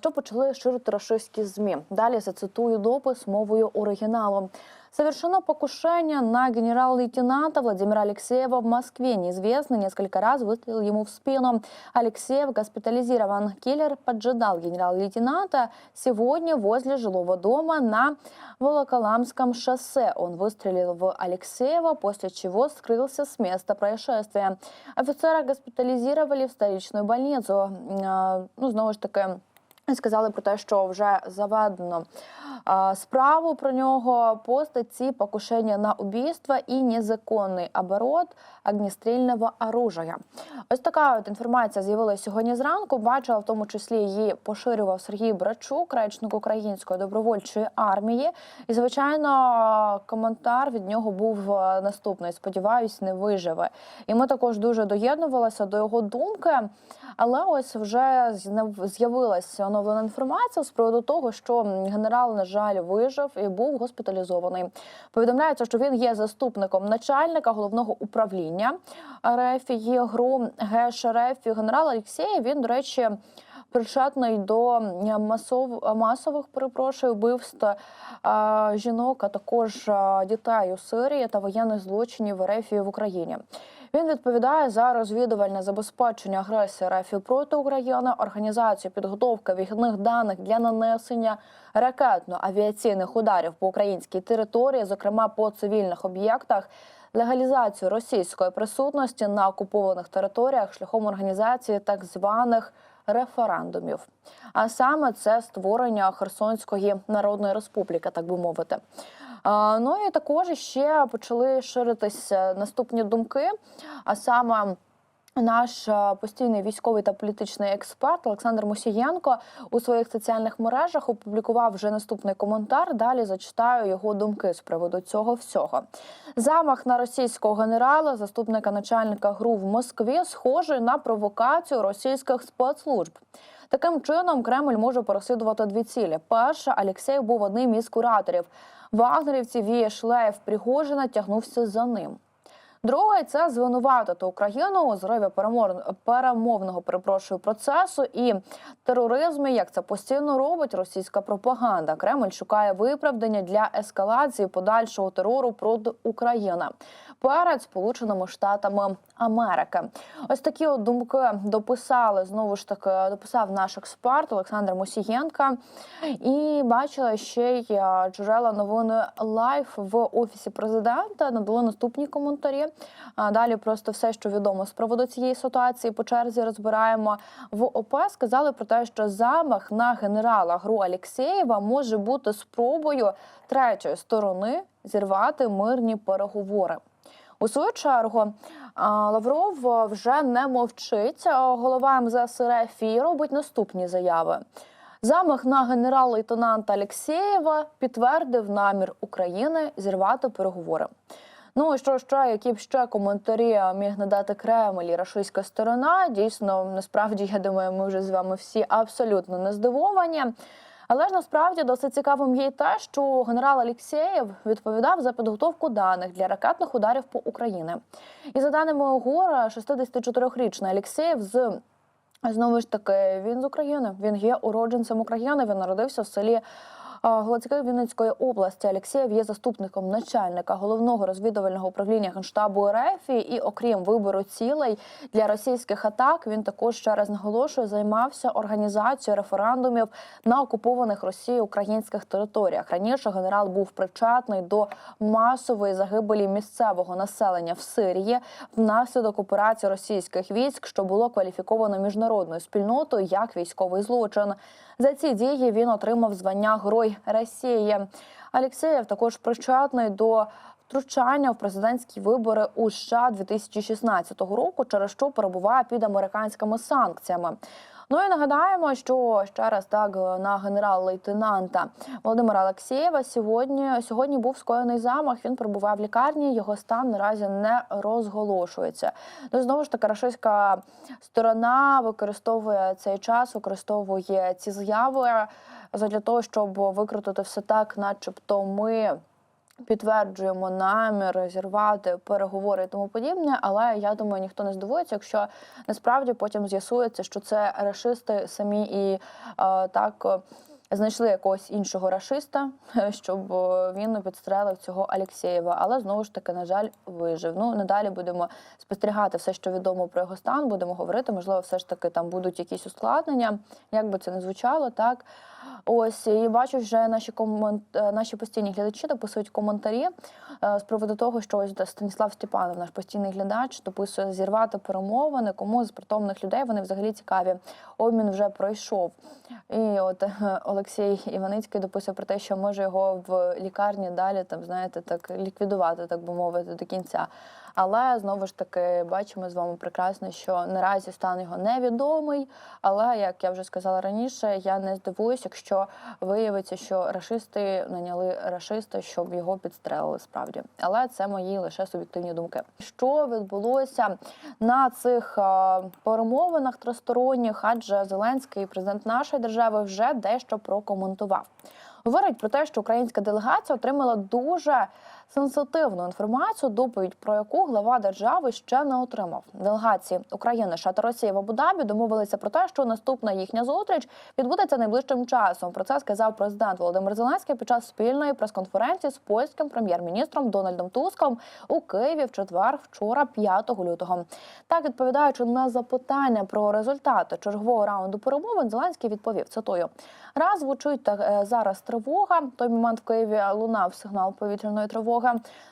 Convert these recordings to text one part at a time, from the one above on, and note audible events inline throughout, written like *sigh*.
що почали ширити рашистські змі. Далі зацитую допис мовою оригіналу. Совершено покушение на генерал-лейтенанта Владимира Алексеева в Москве. Неизвестный несколько раз выстрелил ему в спину. Алексеев госпитализирован. Киллер поджидал генерал-лейтенанта сегодня возле жилого дома на Волоколамском шоссе. Он выстрелил в Алексеева, после чего скрылся с места происшествия. Офицера госпитализировали в столичную больницу. Е, Ну, знову ж таки, сказали про те, що вже заведено а, справу про нього по статті покушення на убійство і незаконний оборот огнестрільного оружия. Ось така от інформація з'явилася сьогодні зранку. Бачила в тому числі її поширював Сергій Брачук, речник Української добровольчої армії. І звичайно, коментар від нього був е, наступний. Сподіваюсь, не виживе. І ми також дуже доєднувалися до його думки. Але ось вже з'яв- з'явилася оновлена інформація з приводу того, що генерал, на жаль, вижив і був госпіталізований. Повідомляється, що він є заступником начальника головного управління РФ ГРУ ГЕШ РФ. Генерал Олексій, він, до речі, причетний до масов, масових перепрошую вбивств жінок, а також дітей у Сирії та воєнних злочинів в РФ в Україні. Він відповідає за розвідувальне забезпечення агресії РФ проти України, організацію підготовки вихідних даних для нанесення ракетно-авіаційних ударів по українській території, зокрема по цивільних об'єктах. Легалізацію російської присутності на окупованих територіях шляхом організації так званих референдумів. А саме це створення Херсонської народної республіки, так би мовити. Ну і також ще почали ширитися наступні думки, а саме. Наш е, постійний військовий та політичний експерт Олександр Мусієнко у своїх соціальних мережах опублікував вже наступний коментар. Далі зачитаю його думки з приводу цього всього. Замах на російського генерала, заступника начальника ГРУ в Москві, схожий на провокацію російських спецслужб. Таким чином, Кремль може переслідувати дві цілі. Перша, Алєксєєв був одним із кураторів. Вагнерівці Вія Шлеєв Пригожина тягнувся за ним. Друге це звинуватити Україну у зриві перемовного перепрошую процесу і тероризмі, як це постійно робить російська пропаганда. Кремль шукає виправдання для ескалації подальшого терору проти України перед Сполученими Штатами Америки. Ось такі от думки дописали знову ж таки. Дописав наш експерт Олександр Мусієнка. І бачила ще й е, джерела новини лайф в офісі президента. Надали наступні коментарі. А далі просто все, що відомо з приводу цієї ситуації, по черзі розбираємо в ОП. Сказали про те, що замах на генерала Гру Алєксєєва може бути спробою третьої сторони зірвати мирні переговори. У свою чергу Лавров вже не мовчить. Голова МЗС РФ робить наступні заяви. Замах на генерал-лейтенанта Алєксєєва підтвердив намір України зірвати переговори. Ну що ще, які б ще коментарі міг надати Кремль і рашистська сторона? Дійсно, насправді я думаю, ми вже з вами всі абсолютно не здивовані. Але ж насправді досить цікавим є й те, що генерал Алєксєєв відповідав за підготовку даних для ракетних ударів по Україні. І за даними ГОРа, 64-річний Алєксєєв з Знову ж таки, він з України. Він є уродженцем України. Він народився в селі а, Вінницької області. Алєксєєв є заступником начальника головного розвідувального управління генштабу РФ. І окрім вибору цілей для російських атак, він також ще раз наголошую, займався організацією референдумів на окупованих Росією українських територіях. Раніше генерал був причетний до масової загибелі місцевого населення в Сирії внаслідок операції російських військ, що було кваліфіковано міжнародною спільнотою як військовий злочин. За ці дії він отримав звання Герой Росії. Алексеєв також причетний до втручання в президентські вибори у США 2016 року, через що перебуває під американськими санкціями. Ну і нагадаємо, що ще раз так на генерал-лейтенанта Володимира Олексєєва сьогодні сьогодні був скоєний замах. Він перебуває в лікарні. Його стан наразі не розголошується. Ну знову ж таки, рашистська сторона використовує цей час, використовує ці заяви задля того, щоб викрутити все так, начебто, ми підтверджуємо намір зірвати переговори і тому подібне. Але я думаю, ніхто не здивується, якщо насправді потім з'ясується, що це рашисти самі і е, так. Знайшли якогось іншого рашиста, *laughs* щоб е, він підстрелив цього Алєксєєва. Але знову ж таки, на жаль, вижив. Ну надалі будемо спостерігати все, що відомо про його стан. Будемо говорити. Можливо, все ж таки там будуть якісь ускладнення, як би це не звучало, так. Ось і бачу, вже наші комент... е, наші постійні глядачі дописують коментарі е, з приводу того, що ось Станіслав Степанов, наш постійний глядач, дописує зірвати перемовини, кому з притомних людей вони взагалі цікаві. Обмін вже пройшов. І от *laughs* Олексій Іваницький допустив про те, що може його в лікарні далі там, знаєте, так ліквідувати, так би мовити, до кінця. Але знову ж таки бачимо з вами прекрасно, що наразі стан його невідомий. Але як я вже сказала раніше, я не здивуюсь, якщо виявиться, що рашисти наняли рашиста, щоб його підстрелили справді. Але це мої лише суб'єктивні думки. Що відбулося на цих е, перемовинах тристоронніх? Адже Зеленський, президент нашої держави, вже дещо прокоментував. Говорить про те, що українська делегація отримала дуже сенситивну інформацію, доповідь про яку глава держави ще не отримав. Делегації України США та Росії в Абу-Дабі домовилися про те, що наступна їхня зустріч відбудеться найближчим часом. Про це сказав президент Володимир Зеленський під час спільної прес-конференції з польським прем'єр-міністром Дональдом Туском у Києві в четвер, вчора, 5 лютого. Так відповідаючи на запитання про результати чергового раунду перемовин, Зеленський відповів: цитую. Раз звучить так е, зараз тривога. Той момент в Києві лунав сигнал повітряної тривоги.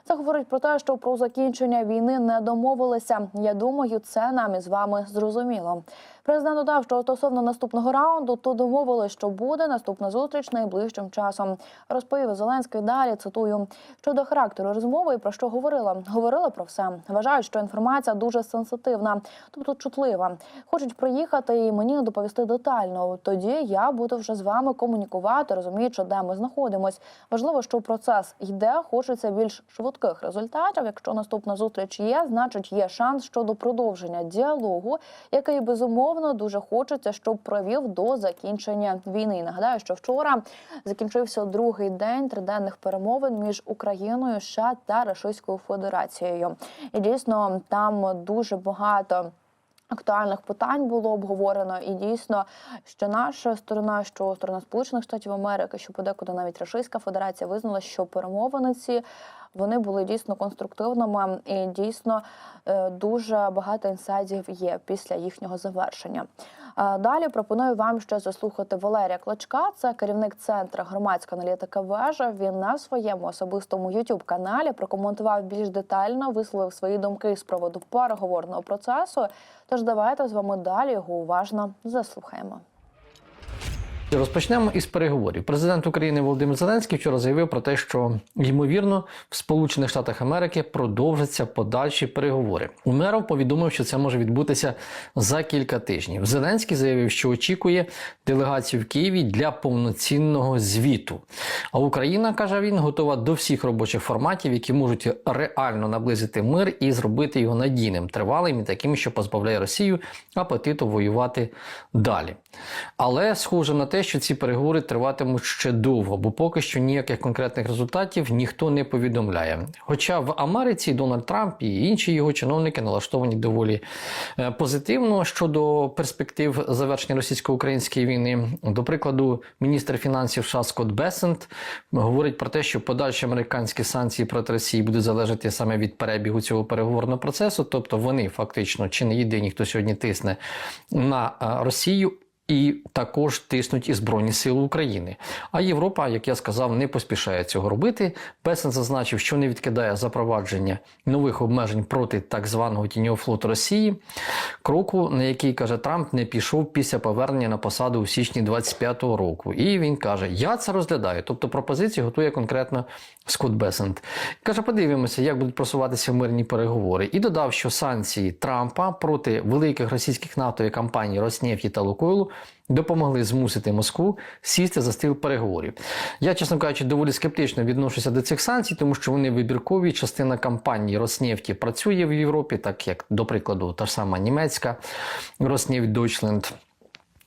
Це говорить про те, що про закінчення війни не домовилися. Я думаю, це нам із вами зрозуміло. Президент додав, що стосовно наступного раунду, то домовили, що буде наступна зустріч найближчим часом. Розповів Зеленський далі. Цитую щодо характеру розмови і про що говорила. Говорила про все. Вважають, що інформація дуже сенситивна, тобто чутлива. Хочуть приїхати і мені доповісти детально. Тоді я буду вже з вами комунікувати, розуміючи, де ми знаходимось. Важливо, що процес йде. Хочеться більш швидких результатів. Якщо наступна зустріч є, значить є шанс щодо продовження діалогу, який безумовно дуже хочеться, щоб провів до закінчення війни. Нагадаю, що вчора закінчився другий день триденних перемовин між Україною, США та Російською Федерацією. І дійсно там дуже багато. Актуальних питань було обговорено, і дійсно, що наша сторона, що сторона Сполучених Штатів Америки, що подекуди навіть Російська Федерація визнала, що перемовини ці вони були дійсно конструктивними і дійсно е, дуже багато інсайдів є після їхнього завершення. Далі пропоную вам ще заслухати Валерія Клочка. Це керівник центру громадської аналітики вежа. Він на своєму особистому youtube каналі прокоментував більш детально, висловив свої думки з приводу переговорного процесу. Тож давайте з вами далі його уважно заслухаємо. Розпочнемо із переговорів. Президент України Володимир Зеленський вчора заявив про те, що ймовірно в Сполучених Штатах Америки продовжаться подальші переговори. Умеров повідомив, що це може відбутися за кілька тижнів. Зеленський заявив, що очікує делегацію в Києві для повноцінного звіту. А Україна каже він готова до всіх робочих форматів, які можуть реально наблизити мир і зробити його надійним, тривалим і таким, що позбавляє Росію апетиту воювати далі. Але схоже на те, що ці переговори триватимуть ще довго, бо поки що ніяких конкретних результатів ніхто не повідомляє. Хоча в Америці Дональд Трамп і інші його чиновники налаштовані доволі е, позитивно щодо перспектив завершення російсько-української війни. До прикладу, міністр фінансів США Скотт Бесент говорить про те, що подальші американські санкції проти Росії будуть залежати саме від перебігу цього переговорного процесу, тобто вони фактично чи не єдині, хто сьогодні тисне на е, Росію. І також тиснуть і Збройні Сили України. А Європа, як я сказав, не поспішає цього робити. Бесен зазначив, що не відкидає запровадження нових обмежень проти так званого тіньового флоту Росії, кроку, на який каже Трамп, не пішов після повернення на посаду у січні 25-го року. І він каже: Я це розглядаю. Тобто пропозиції готує конкретно Скотт Бесент. Каже, подивимося, як будуть просуватися мирні переговори. І додав, що санкції Трампа проти великих російських нафтових компаній Роснефті та Лукойлу допомогли змусити Москву сісти за стіл переговорів. Я, чесно кажучи, доволі скептично відношуся до цих санкцій, тому що вони вибіркові. Частина компаній Роснефті працює в Європі, так як, до прикладу, та ж сама німецька Роснефть Deutschland.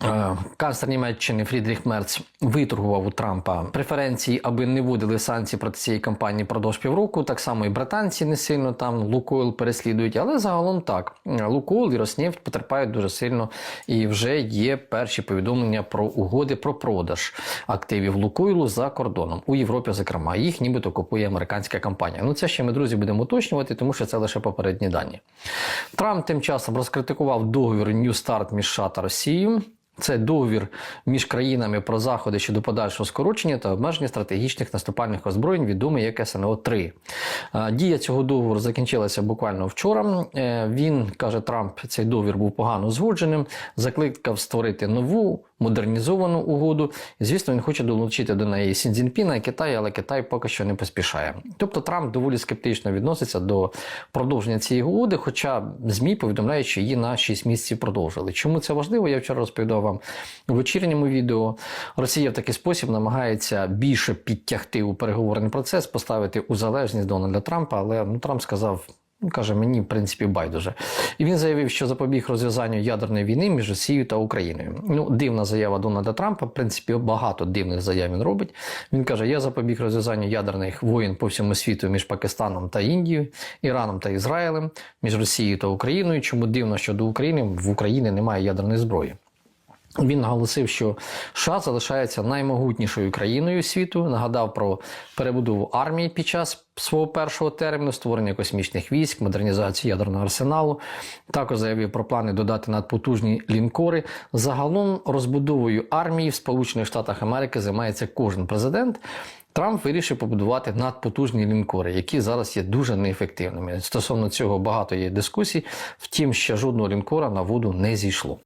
Е, Канцлер Німеччини Фрідріх Мерц виторгував у Трампа преференції, аби не вводили санкції проти цієї кампанії продовж півроку. Так само і британці не сильно там Лукойл переслідують, але загалом так. Лукойл і Роснефть потерпають дуже сильно, і вже є перші повідомлення про угоди про продаж активів Лукойлу за кордоном у Європі, зокрема. Їх нібито купує американська компанія. Ну це ще ми друзі будемо уточнювати, тому що це лише попередні дані. Трамп тим часом розкритикував договір New START між США та Росією. Це договір між країнами про заходи щодо подальшого скорочення та обмеження стратегічних наступальних озброєнь, відомий як СНО 3 Дія цього договору закінчилася буквально вчора. Е, Він каже, Трамп цей договір був погано узгодженим, закликав створити нову модернізовану угоду. Звісно, він хоче долучити до неї Сінзінпіна і Китай, але Китай поки що не поспішає. Тобто Трамп доволі скептично відноситься до продовження цієї угоди, хоча ЗМІ повідомляють, що її на 6 місяців продовжили. Чому це важливо? Я вчора розповідав вам у вечірньому відео. Росія в такий спосіб намагається більше підтягти у переговорний процес, поставити у залежність Дональда Трампа, але ну, Трамп сказав. Ну, каже, мені в принципі байдуже. І він заявив, що запобіг розв'язанню ядерної війни між Росією та Україною. Ну, дивна заява Дональда Трампа. В принципі, багато дивних заяв він робить. Він каже: Я запобіг розв'язанню ядерних воєн по всьому світу між Пакистаном та Індією, Іраном та Ізраїлем, між Росією та Україною. Чому дивно, що до України в Україні немає ядерної зброї? Він наголосив, що США залишається наймогутнішою країною світу. Нагадав про перебудову армії під час свого першого терміну, створення космічних військ, модернізацію ядерного арсеналу. Також заявив про плани додати надпотужні лінкори. Загалом розбудовою армії в Сполучених Штатах Америки займається кожен президент. Трамп вирішив побудувати надпотужні лінкори, які зараз є дуже неефективними. Стосовно цього багато є дискусій. Втім, ще жодного лінкора на воду не зійшло.